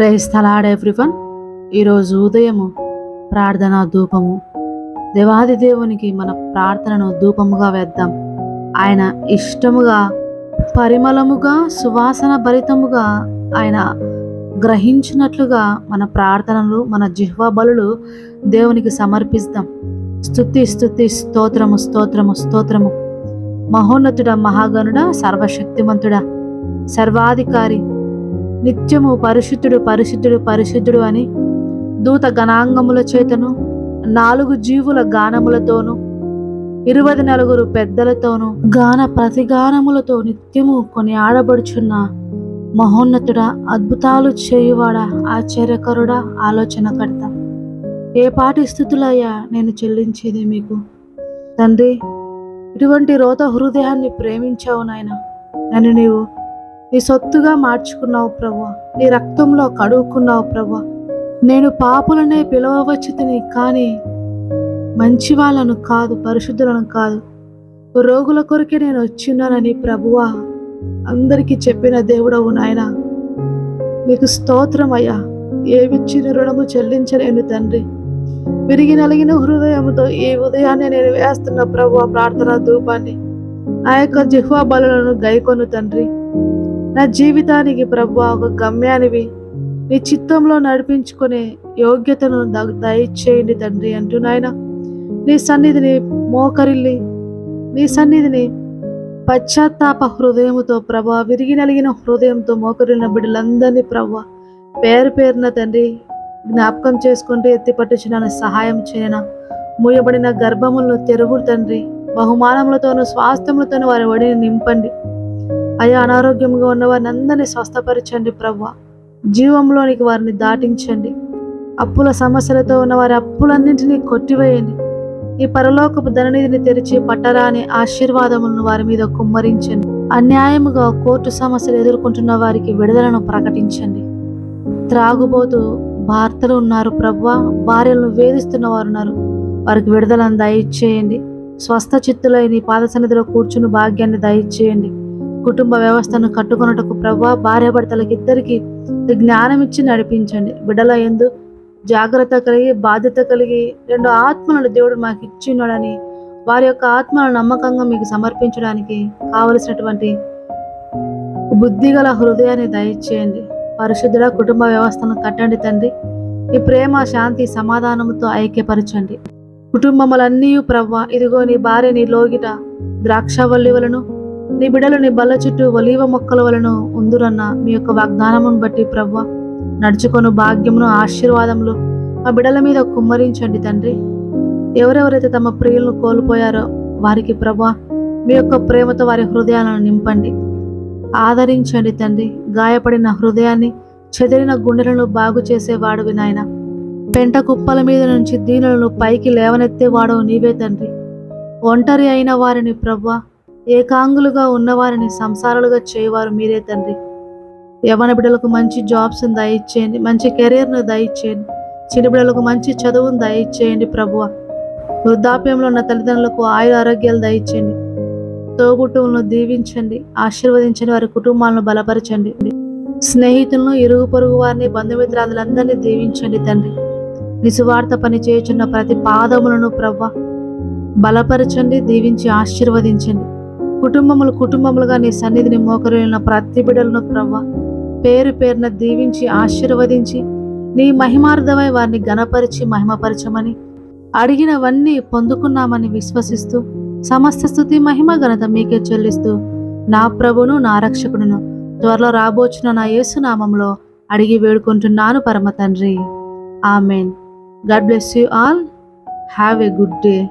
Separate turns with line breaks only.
Praise తలాడ్ everyone. ఈరోజు ఉదయము ప్రార్థన ధూపము. దేవాది దేవునికి మన ప్రార్థనను ధూపముగా వేద్దాం. ఆయన ఇష్టముగా పరిమళముగా సువాసన భరితముగా ఆయన గ్రహించినట్లుగా మన ప్రార్థనలు మన జిహ్వ బలులు దేవునికి సమర్పిస్తాం. స్తుతి స్థుతి స్తోత్రము స్తోత్రము స్తోత్రము. మహోన్నతుడ మహాగణుడ సర్వశక్తిమంతుడ సర్వాధికారి నిత్యము పరిశుద్ధుడు పరిశుద్ధుడు పరిశుద్ధుడు అని దూత గణాంగముల చేతను నాలుగు జీవుల గానములతోనూ ఇరవై నలుగురు పెద్దలతోనూ గాన ప్రతిగానములతో నిత్యము కొని ఆడబడుచున్న మహోన్నతుడా అద్భుతాలు చేయువాడా ఆశ్చర్యకరుడా ఆలోచనకర్త. ఏ పాటి స్థుతులయ్యా నేను చెల్లించేది మీకు? తండ్రి ఇటువంటి రోత హృదయాన్ని ప్రేమించావు నాయన. నన్ను నీవు నీ సొత్తుగా మార్చుకున్నావు ప్రభు. నీ రక్తంలో కడుక్కున్నావు ప్రభు. నేను పాపులనే పిలవవచ్చు తిని కానీ మంచి వాళ్ళను కాదు పరిశుద్ధులను కాదు. రోగుల కొరకే నేను వచ్చిన్నానని ప్రభువా అందరికీ చెప్పిన దేవుడవు నాయన. మీకు స్తోత్రం అయ్యా. ఏమిచ్చిన రుణము చెల్లించలేను తండ్రి. విరిగి నలిగిన హృదయంతో ఈ ఉదయాన్నే నేను వేస్తున్న ప్రభు ప్రార్థన ధూపాన్ని. నా యొక్క జిహ్వా బలులను గైకొను తండ్రి. నా జీవితానికి ప్రభు ఒక గమ్యానివి. నీ చిత్తంలో నడిపించుకునే యోగ్యతను ద- దయచేయండి తండ్రి అంటూ నాయన. నీ సన్నిధిని మోకరిల్లి నీ సన్నిధిని పశ్చాత్తాప హృదయంతో ప్రభా విరిగి నలిగిన హృదయంతో మోకరిన బిడ్డలందరినీ ప్రభా పేరు పేరున తండ్రి జ్ఞాపకం చేసుకుంటూ ఎత్తిపట్టుచున్న సహాయం చేయన. మూయబడిన గర్భములను తెరుగు తండ్రి బహుమానములతోనూ స్వాస్థ్యములతోనూ వారి ఒడిని నింపండి. అయా అనారోగ్యంగా ఉన్న వారిని అందరినీ స్వస్థపరచండి ప్రవ్వ. జీవంలోనికి వారిని దాటించండి. అప్పుల సమస్యలతో ఉన్న వారి అప్పులన్నింటినీ కొట్టివేయండి. ఈ పరలోకపు ధననిధిని తెరిచి పట్టరాని ఆశీర్వాదములను వారి మీద కుమ్మరించండి. అన్యాయముగా కోర్టు సమస్యలు ఎదుర్కొంటున్న వారికి విడుదలను ప్రకటించండి. త్రాగుబోతూ భర్తలు ఉన్నారు ప్రవ్వ. భార్యలను వేధిస్తున్న వారు ఉన్నారు. వారికి విడుదలను దయచేయండి. స్వస్థ చిత్తులై నీ పాద కూర్చుని భాగ్యాన్ని దయచేయండి. కుటుంబ వ్యవస్థను కట్టుకొనుటకు ప్రభా భార్యాభర్తలకు ఇద్దరికి జ్ఞానం ఇచ్చి నడిపించండి. బిడ్డల ఎందు జాగ్రత్త కలిగి బాధ్యత కలిగి రెండు ఆత్మలను దేవుడు మాకు ఇచ్చినాడని వారి యొక్క ఆత్మలను నమ్మకంగా మీకు సమర్పించడానికి కావలసినటువంటి బుద్ధిగల హృదయాన్ని దయచేయండి. పరిశుద్ధుల కుటుంబ వ్యవస్థను కట్టండి తండ్రి. ఈ ప్రేమ శాంతి సమాధానముతో ఐక్యపరచండి. కుటుంబములన్నీ ప్రవ్వ ఇదిగో నీ భార్య నీ లోగిట ద్రాక్షవల్లి వలను నీ బిడలు నీ బల్ల చుట్టూ ఒలీవ మొక్కల వలను ఉందురన్న మీ యొక్క వాగ్దానమును బట్టి ప్రవ్వ నడుచుకొను భాగ్యమును ఆశీర్వాదములు మా బిడల మీద కుమ్మరించండి తండ్రి. ఎవరెవరైతే తమ ప్రియులను కోల్పోయారో వారికి ప్రభా మీ యొక్క ప్రేమతో వారి హృదయాలను నింపండి. ఆదరించండి తండ్రి. గాయపడిన హృదయాన్ని చెదిరిన గుండెలను బాగు చేసేవాడువి నాయన. పెంట కుప్పల మీద నుంచి దీనులను పైకి లేవనెత్తేవాడు నీవే తండ్రి. ఒంటరి అయిన వారిని ప్రవ్వా ఏకాంగులుగా ఉన్నవారిని సంసారాలుగా చేయవారు మీరే తండ్రి. యవన బిడ్డలకు మంచి జాబ్స్ని దయచేయండి మంచి కెరీర్ను దయచేయండి చిన్న బిడ్డలకు మంచి చదువును దయచేయండి ప్రభువ. వృద్ధాప్యంలో ఉన్న తల్లిదండ్రులకు ఆయుర ఆరోగ్యాలు దయచేయండి. తోబుట్టువులను దీవించండి ఆశీర్వదించండి వారి కుటుంబాలను బలపరచండి. స్నేహితులను ఇరుగు పొరుగు వారిని బంధుమిత్రాదులందరినీ దీవించండి తండ్రి. నిసువార్త పని చేయుచున్న ప్రతి పాదములను ప్రవ్వ బలపరచండి దీవించి ఆశీర్వదించండి. కుటుంబములు కుటుంబములుగా నీ సన్నిధిని మోకరిన ప్రతి బిడలను ప్రవ్వ. పేరు పేరున దీవించి ఆశీర్వదించి నీ మహిమార్థమై వారిని గణపరిచి మహిమపరచమని అడిగినవన్నీ పొందుకున్నామని విశ్వసిస్తూ సమస్త స్థుతి మహిమ ఘనత మీకే చెల్లిస్తూ నా ప్రభును నా రక్షకుడును త్వరలో రాబోచున్న నా యేసునామంలో అడిగి వేడుకుంటున్నాను పరమ తండ్రి. Amen. God bless you all. Have a good day.